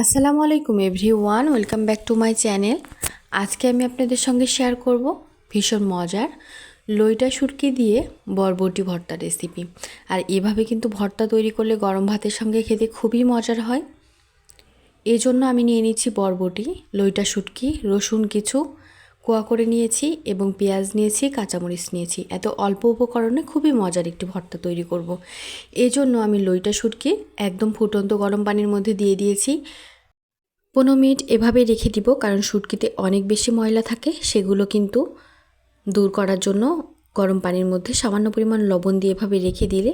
আসসালামু আলাইকুম everyone welcome back to my channel. আজকে আমি আপনাদের সঙ্গে শেয়ার করব ভীষণ মজার লইটা সুরকি দিয়ে বরবটি ভর্তা রেসিপি আর এভাবে কিন্তু ভর্তা তৈরি করলে গরম ভাতের সঙ্গে খেতে খুবই মজার হয়। এজন্য জন্য আমি নিয়ে নিচ্ছি বরবটি, লইটা শুটকি, রসুন, কিছু কোয়া করে নিয়েছি এবং পেঁয়াজ নিয়েছি, কাঁচামরিচ নিয়েছি। এত অল্প উপকরণে খুবই মজার একটি ভর্তা তৈরি করব। এই জন্য আমি লইটা শুটকি একদম ফুটন্ত গরম পানির মধ্যে দিয়ে দিয়েছি। পনেরো মিনিট এভাবে রেখে দিব, কারণ শুটকিতে অনেক বেশি ময়লা থাকে। সেগুলো কিন্তু দূর করার জন্য গরম পানির মধ্যে সামান্য পরিমাণ লবণ দিয়ে এভাবে রেখে দিলে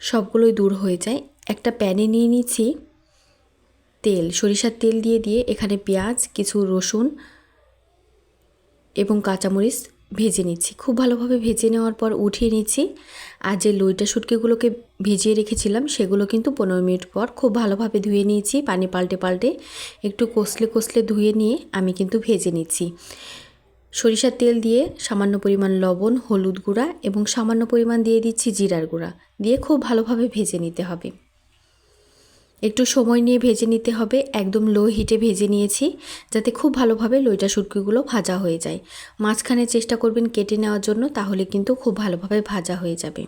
সবগুলোই দূর হয়ে যায়। একটা প্যানে নিয়ে নিচ্ছি তেল, সরিষার তেল দিয়ে দিয়ে এখানে পেঁয়াজ, কিছু রসুন এবং কাঁচামরিচ ভেজে নিচ্ছি। খুব ভালোভাবে ভেজে নেওয়ার পর উঠিয়ে নিচ্ছি। আর যে লইটা শুটকিগুলোকে ভিজিয়ে রেখেছিলাম, সেগুলো কিন্তু পনেরো মিনিট পর খুব ভালোভাবে ধুয়ে নিয়েছি, পানি পাল্টে পাল্টে একটু কষলে কষলে ধুয়ে নিয়ে আমি কিন্তু ভেজে নিচ্ছি। সরিষার তেল দিয়ে সামান্য পরিমাণ লবণ, হলুদ গুঁড়া এবং সামান্য পরিমাণ দিয়ে দিচ্ছি জিরার গুঁড়া। দিয়ে খুব ভালোভাবে ভেজে নিতে হবে। একটু সময় নিয়ে ভেজে নিতে হবে। একদম লো হিটে ভেজে নিয়েছি, যাতে খুব ভালোভাবে লইটা শুটকিগুলো ভাজা হয়ে যায়। মাঝখানে চেষ্টা করবেন কেটে নেওয়ার জন্য, তাহলে কিন্তু খুব ভালোভাবে ভাজা হয়ে যাবে।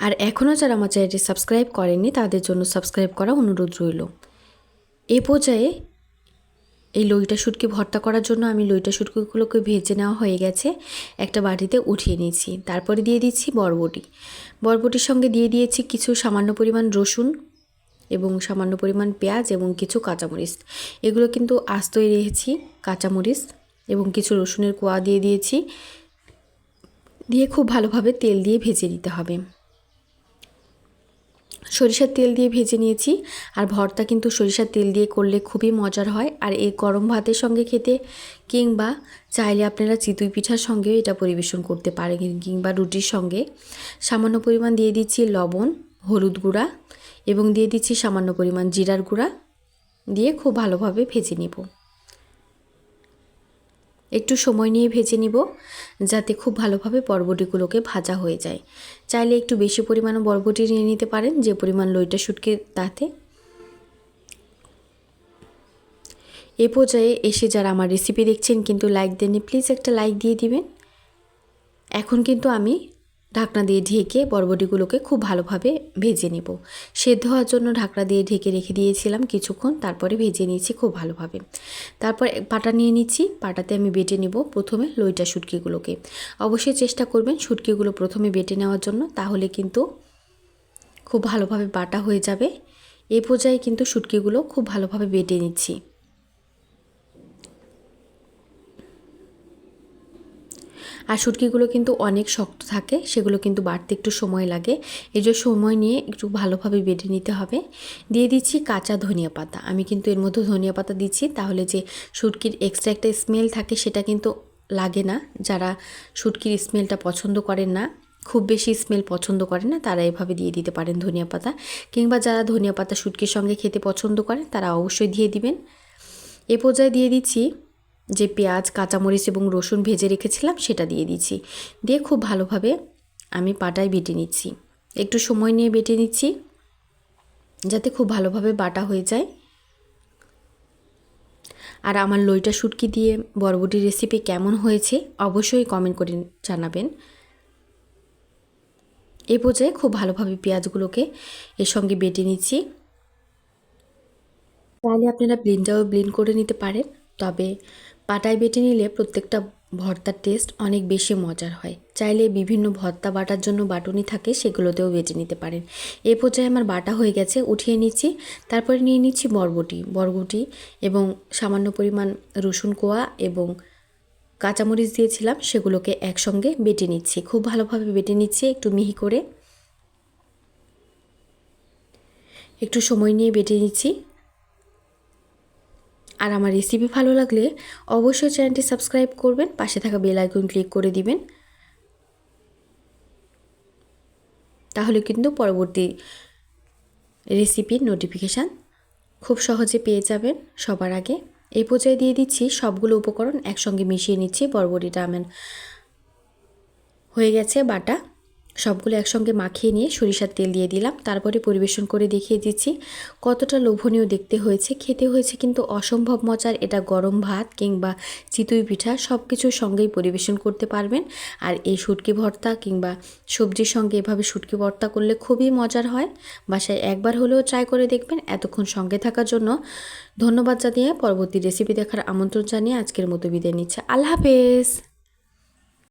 আর এখনও যারা আমার চ্যানেলটি সাবস্ক্রাইব করেননি, তাদের জন্য সাবস্ক্রাইব করা অনুরোধ রইল। এ পর্যায়ে এই লইটা শুটকি ভর্তা করার জন্য আমি লইটা শুটকিগুলোকে ভেজে নেওয়া হয়ে গেছে। একটা বাটিতে উঠিয়ে নিয়েছি। তারপরে দিয়ে দিচ্ছি বরবটি। বরবটির সঙ্গে দিয়ে দিয়েছি কিছু সামান্য পরিমাণ রসুন এবং সামান্য পরিমাণ পেঁয়াজ এবং কিছু কাঁচামরিচ। এগুলো কিন্তু আস্তই রেখেছি, কাঁচামরিচ এবং কিছু রসুনের কোয়া দিয়ে দিয়েছি। দিয়ে খুব ভালোভাবে তেল দিয়ে ভেজে নিতে হবে। সরিষার তেল দিয়ে ভেজে নিয়েছি। আর ভর্তা কিন্তু সরিষার তেল দিয়ে করলে খুবই মজার হয়। আর এই গরম ভাতের সঙ্গে খেতে কিংবা চাইলে আপনারা চিতুই পিঠার সঙ্গেও এটা পরিবেশন করতে পারেন কিংবা রুটির সঙ্গে। সামান্য পরিমাণ দিয়ে দিচ্ছি লবণ, হলুদ গুঁড়া এবং দিয়ে দিচ্ছি সামান্য পরিমাণ জিরার গুঁড়া। দিয়ে খুব ভালোভাবে ভেজে নেব। একটু সময় নিয়ে ভেজে নিব, যাতে খুব ভালোভাবে বরবটিগুলোকে ভাজা হয়ে যায়। চাইলে একটু বেশি পরিমাণে বরবটি নিয়ে নিতে পারেন, যে পরিমাণ লইটা শুটকে তাতে। এ পর্যায়ে এসে যারা আমার রেসিপি দেখছেন কিন্তু লাইক দেননি প্লিজ একটা লাইক দিয়ে দিবেন। এখন কিন্তু আমি ঢাকনা দিয়ে ঢেকে বরবটিগুলোকে খুব ভালোভাবে ভেজে নেব। সেদ্ধ হওয়ার জন্য ঢাকনা দিয়ে ঢেকে রেখে দিয়েছিলাম কিছুক্ষণ, তারপরে ভেজে নিয়েছি খুব ভালোভাবে। তারপর পাটা নিয়ে নিচ্ছি পাটাতে আমি বেটে নেব প্রথমে লইটা শুটকিগুলোকে। অবশ্যই চেষ্টা করবেন শুটকিগুলো প্রথমে বেটে নেওয়ার জন্য, তাহলে কিন্তু খুব ভালোভাবে বাটা হয়ে যাবে। এ পর্যায়ে কিন্তু শুটকিগুলো খুব ভালোভাবে বেটে নিচ্ছি। আর শুটকিগুলো কিন্তু অনেক শক্ত থাকে, সেগুলো কিন্তু বাড়তে একটু সময় লাগে। এই যে সময় নিয়ে একটু ভালোভাবে বেটে নিতে হবে। দিয়ে দিচ্ছি কাঁচা ধনিয়া পাতা। আমি কিন্তু এর মধ্যে ধনিয়া পাতা দিচ্ছি, তাহলে যে শুটকির এক্সট্রা একটা স্মেল থাকে সেটা কিন্তু লাগে না। যারা শুটকির স্মেলটা পছন্দ করেন না, খুব বেশি স্মেল পছন্দ করেন না, তারা এভাবে দিয়ে দিতে পারেন ধনিয়া পাতা। কিংবা যারা ধনিয়া পাতা শুটকির সঙ্গে খেতে পছন্দ করেন, তারা অবশ্যই দিয়ে দিবেন। এ পর্যায়ে দিয়ে দিচ্ছি যে পেঁয়াজ, কাঁচামরিচ এবং রসুন ভেজে রেখেছিলাম সেটা দিয়ে দিচ্ছি। দিয়ে খুব ভালোভাবে আমি পাটায় বেটে নিচ্ছি। একটু সময় নিয়ে বেটে নিচ্ছি যাতে খুব ভালোভাবে বাটা হয়ে যায়। আর আমার লইটা শুটকি দিয়ে বরবটি রেসিপি কেমন হয়েছে অবশ্যই কমেন্ট করে জানাবেন। এ পর্যায়ে খুব ভালোভাবে পেঁয়াজগুলোকে এর সঙ্গে বেটে নিচ্ছি। তাহলে আপনারা ব্লিনটাও ব্লিন করে নিতে পারেন। তবে পাটায় বেটে নিলে প্রত্যেকটা ভর্তার টেস্ট অনেক বেশি মজার হয়। চাইলে বিভিন্ন ভর্তা বাটার জন্য বাটুনি থাকে, সেগুলোতেও বেটে নিতে পারেন। এ পর্যায়ে আমার বাটা হয়ে গেছে, উঠিয়ে নিচ্ছি। তারপরে নিয়ে নিচ্ছি বরবটি। বরবটি এবং সামান্য পরিমাণ রসুন কোয়া এবং কাঁচামরিচ দিয়েছিলাম, সেগুলোকে একসঙ্গে বেটে নিচ্ছি। খুব ভালোভাবে বেটে নিচ্ছি, একটু মিহি করে। একটু সময় নিয়ে বেটে নিচ্ছি। আর আমার রেসিপি ভালো লাগলে অবশ্যই চ্যানেলটি সাবস্ক্রাইব করবেন, পাশে থাকা বেল আইকন ক্লিক করে দিবেন। তাহলে কিন্তু পরবর্তী রেসিপির নোটিফিকেশান খুব সহজে পেয়ে যাবেন সবার আগে। এই পর্যায়ে দিয়ে দিচ্ছি সবগুলো উপকরণ, একসঙ্গে মিশিয়ে নিচ্ছি বরবটিটা আমার হয়ে গেছে বাটা। সবগুলো একসঙ্গে মাখিয়ে নিয়ে সরিষার তেল দিয়ে দিলাম। তারপরে পরিবেশন করে দেখিয়ে দিচ্ছি কতটা লোভনীয় দেখতে হয়েছে। খেতে হয়েছে কিন্তু অসম্ভব মজার। এটা গরম ভাত কিংবা চিতুই পিঠা সব কিছুর সঙ্গেই পরিবেশন করতে পারবেন। আর এই শুটকি ভর্তা কিংবা সবজির সঙ্গে এভাবে শুটকি ভর্তা করলে খুবই মজার হয়। বাসায় একবার হলেও ট্রাই করে দেখবেন। এতক্ষণ সঙ্গে থাকার জন্য ধন্যবাদ জানিয়ে পরবর্তী রেসিপি দেখার আমন্ত্রণ জানিয়ে আজকের মতো বিদায় নিচ্ছে। আল্লাহ হাফেজ!